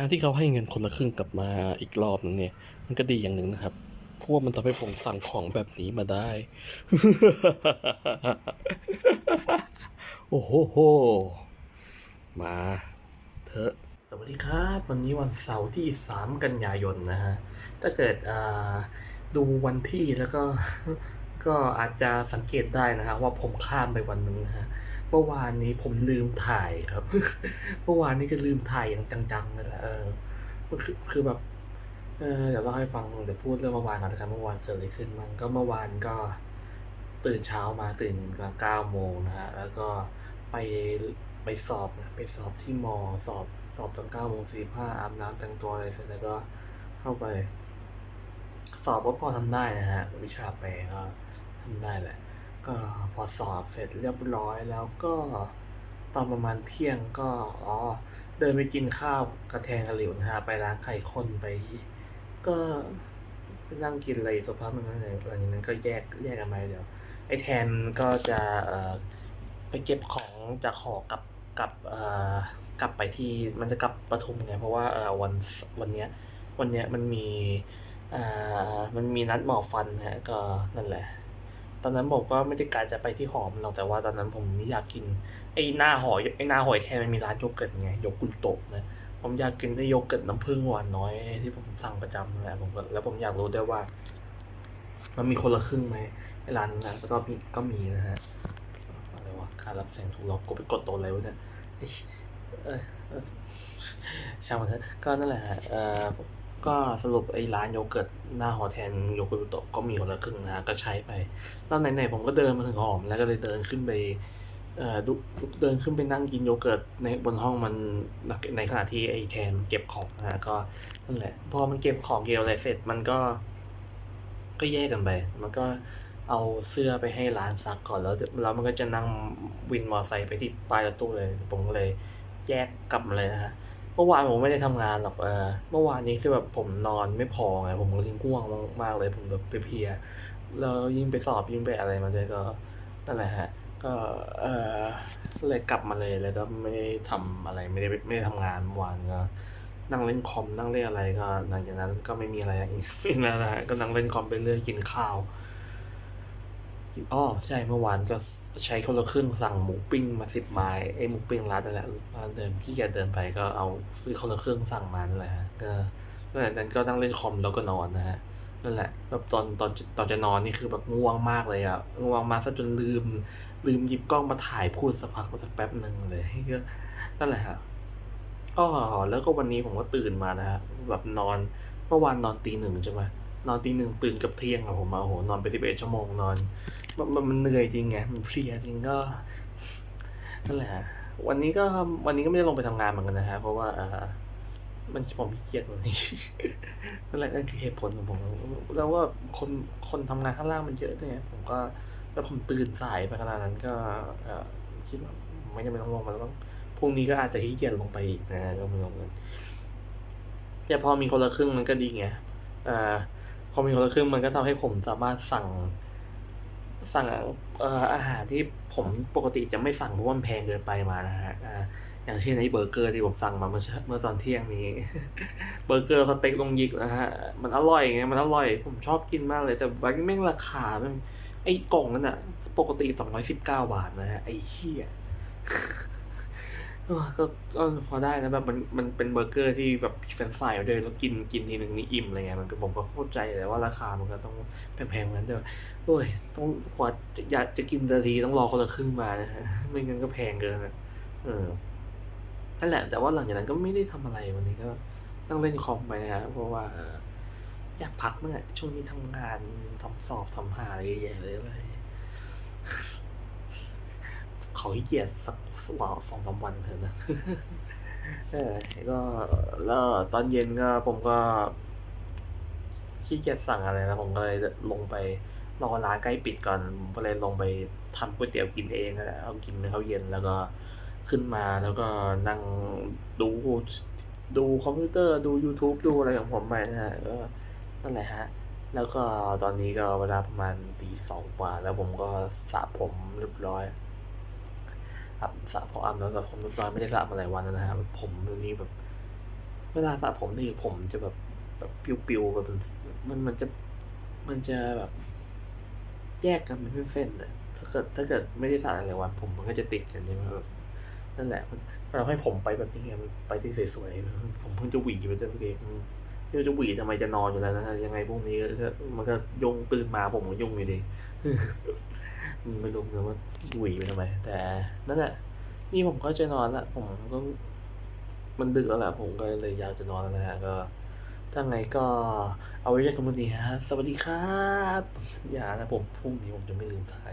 การที่เขาให้เงินคนละครึ่งกลับมาอีกรอบนึงเนี่ย มันก็ดีอย่างหนึ่งนะครับเพราะว่ามันทำให้ผมสั่งของแบบนี้มาได้ โอ้โหโห มาเถอะสวัสดีครับ วันนี้วันเสาร์ที่ 3 กันยายนนะฮะ ถ้าเกิดดูวันที่แล้วก็ก็อาจจะสังเกตได้นะฮะว่าผมข้ามไปวันหนึงนะฮะ เมื่อวานนี้ผมลืมถ่ายครับ เมื่อวานนี้ก็ลืมถ่ายอย่างจังๆเลยแหละเออคือคือแบบ เออเดี๋ยวเล่าให้ฟังเดี๋ยวพูดเรื่องเมื่อวานก่อนนะครับเมื่อวานเกิดอะไรขึ้นมันก็เมื่อวานก็ตื่นเช้ามาตื่นมาเก้าโมงนะฮะแล้วก็ไปไปสอบนะไปสอบที่มอสอบสอบตอนเก้าโมงสี่ห้าอาบน้ำแต่งตัวอะไรเสร็จแล้วก็เข้าไป สอบก็พอทำได้นะฮะ วิชาแปลก็ทำได้แหละ ก็พอสอบเสร็จเรียบร้อยแล้วก็ตอนประมาณเที่ยงก็อ๋อเดินไปกินข้าวกระแทงกระหลิวนะฮะไปร้านไข่ข้นไป ก็ไปนั่งกินอะไรสักพักนึงนะหลังจากนั้นก็แยกแยกกันไปเดี๋ยวไอ้แทนก็จะเอ่อไปเก็บของจากหอกลับกลับเอ่อกลับไปที่มันจะกลับปทุมไงเพราะว่าเอ่อวันวันเนี้ยวันเนี้ยมันมีอ่ามันมีนัดหมอฟันฮะก็นั่นแหละ ตอนนั้นผมก็ไม่ได้การจะไปที่หอมหรอกแต่ว่าตอนนั้นผมอยากกินไอ้หน้าหอยไอ้หน้าหอยแทนมันมีร้านโยเกิร์ตไงโยกุนโตะนะผมอยากกินได้โยเกิร์ตน้ำผึ้งหวานน้อยที่ผมสั่งประจำนั่นแหละผมก็แล้วผมอยากรู้ด้วยว่า มันมีคนละครึ่งไหมไอ้ร้านนั้นก็มีก็มีนะฮะอะไรวะการรับแสงถูกล็อกกูไปกดตัวอะไรวะเนี่ยเอ้ยเอ้ยเอ้ยช่างมันเถอะก็นั่นแหละฮะเอ่อ ก็สรุปไอ้ร้านโยเกิร์ตหน้าหอแทนโยเกิร์ตโตะก็มีคนละครึ่งนะก็ใช้ไปแล้วไหนๆผมก็เดินมาถึงหอมแล้วก็เลยเดินขึ้นไปเอ่อดูเดินขึ้นไปนั่งกินโยเกิร์ตในบนห้องมันในขณะที่ไอ้แทนเก็บของนะก็นั่นแหละ พอมันเก็บของเกี่ยวอะไรเสร็จมันก็ ก็แยกกันไป มันก็เอาเสื้อไปให้ร้านซักก่อนแล้วแล้วมันก็จะนั่งวินมอไซค์ไปที่ปลายรถตู้เลย ผมก็เลยแยกกลับมาเลยนะฮะ มื่อวานผมไม่ได้ทำงานหรอกเออเมื่อวานนี้คือแบบผมนอนไม่พอไงผมก็ยิ่งง่วงมากๆเลยผมแบบเพลียแล้วยิ่งไปสอบยิ่งไปอะไรมาด้วยก็นั่นแหละฮะก็เออเลยกลับมาเลยแล้วก็ไม่ได้ทำอะไรไม่ได้ไม่ได้ทำงานเมื่อวานก็นั่งเล่นคอมนั่งเล่นอะไรก็หลังจากนั้นก็ไม่มีอะไรอีกนั่นและฮะก็นั่งเล่นคอมไปเรื่อยกินข้าว อ๋อใช่เมื่อวานก็ใช้คนละครึ่งสั่งหมูปิ้งมาสิบไม้ไอ้หมูปิ้งร้านนั่นแหละร้านเดิมที่แกเดินไปก็เอาซื้อคนละครึ่งสั่งมานั่นแหละก็นั่นแหละนั้นก็นั่งเล่นคอมแล้วก็นอนนะฮะนั่นแหละแบบตอนตอนตอนจะนอนนี่คือแบบง่วงมากเลยอะง่วงมากซะจนลืม ลืมหยิบกล้องมาถ่ายพูดสักพักสักแป๊บหนึ่งเลยก็นั่นแหละฮะอ๋อแล้วก็วันนี้ผมก็ตื่นมานะฮะแบบนอนเมื่อวานนอนตีหนึ่งใช่ไหม นอนตีหนึ่งตื่นกับเที่ยงอะผมมาโอ้โหนอนไปสิบเอ็ดชั่วโมงนอนมันมันเหนื่อยจริงไงมันเพลียจริงก็นั่นแหละวันนี้ก็วันนี้ก็ไม่ได้ลงไปทำงานเหมือนกันนะฮะเพราะว่าเออมันผมขี้เกียจวันนี้นั่นแหละนั่นคือเหตุผลของผมแล้วว่าคนคนทำงานข้างล่างมันเยอะเนี่ยผมก็แล้วผมตื่นสายไปขนาดนั้นก็คิดว่าไม่จำเป็นต้องลงมาแล้วพรุ่งนี้ก็อาจจะขี้เกียจลงไปอีกนะก็ไม่ลงกันแต่พอมีคนละครึ่งมันก็ดีไงเอ่อ พอมีคนละครึ่งมันก็ทำให้ผมสามารถสั่ง สั่งอาหารที่ผมปกติจะไม่สั่งเพราะว่ามันแพงเกินไปมานะฮะอย่างเช่นไอ้เบอร์เกอร์ที่ผมสั่งมาเมื่อเมื่อตอนเที่ยงนี้ เบอร์เกอร์สเต็กลงยิกนะฮะ มันอร่อยไงมันอร่อย ผมชอบกินมากเลย แต่บางทีแม่งราคาไอ้กล่องนั้นอะปกติสองร้อยสิบเก้าบาทนะฮะไอ้เหี้ย ก็ก็พอได้นะแบบมันมันเป็นเบอร์เกอร์ที่แบบมีเฟรนช์ฟรายด้วยแล้วกินกินทีหนึ่งนี่อิ่มอะไรเงี้ยมันก็ผมก็เข้าใจแต่ว่าราคามันก็ต้องแพงๆเหมือนกันด้วยโอ้ยต้องกว่าอยากจะกินนทีต้องรอคนละครึ่งมานะฮะไม่งั้นก็แพงเกินนะเออนั่นแหละ แต่ว่าหลังจากนั้นก็ไม่ได้ทำอะไรวันนี้ก็นั่งเล่นคอมไปนะฮะเพราะว่าอยากพักเมื่อช่วงนี้ทำงานทำสอบทำหาอะไรเยอะแยเลย ขาขี้เกียจสักสองสามวันเถอะนะเออก็แล้วตอนเย็นก็ผมก็ขี้เกียจสั่งอะไรนะผมก็เลยลงไปรอร้านใกล้ปิดก่อนผมก็เลยลงไปทำก๋วยเตี๋ยวกินเองนั่นและเอากินข้าวเย็นแล้วก็ขึ้นมาแล้วก็นั่งดูดูคอมพิวเตอร์ดู YouTube ดูอะไรของผมไปนะฮะก็นั่นแหละฮะ แล้วก็ตอนนี้ก็เวลาประมาณตีสองกว่า แล้วผมก็สระผมเรียบร้อย อาบสระพออาบน้ำสระผมเรียบร้อยไม่ได้สระมาหลายวันแล้วนะครับผมตรงนี้แบบ เวลาสระผมนี่ผมจะแบบแบบปิวๆแบบมันมันจะมันจะแบบ แยกกันเป็นเส้นๆนะถ้าเกิดถ้าเกิดไม่ได้สระอะไรวัน ผมมันก็จะติดกันใช่ไหมแบบนั่นแหละ มันเราให้ผมไปแบบนี้ไงมันไปที่สวยๆผมเพิ่งจะหวีไปเมื่อกี้ไม่จะหวีทำไมจะนอนอยู่แล้วนะยังไงพวกนี้มันก็ยงตื่นมาผมก็ยุ่งอยู่ดี ไม่รู้เหมือนกันว่าหวีไปทำไม แต่นั่นแหละนี่ผมก็จะนอนละผมก็มันดึกแล้วแหละผมก็เลยอยากจะนอนแล้วนะฮะก็ถ้าไงก็เอาไว้เจอกันวันนี้ฮะสวัสดีครับ อย่านะผมพรุ่งนี้ผมจะไม่ลืมถ่าย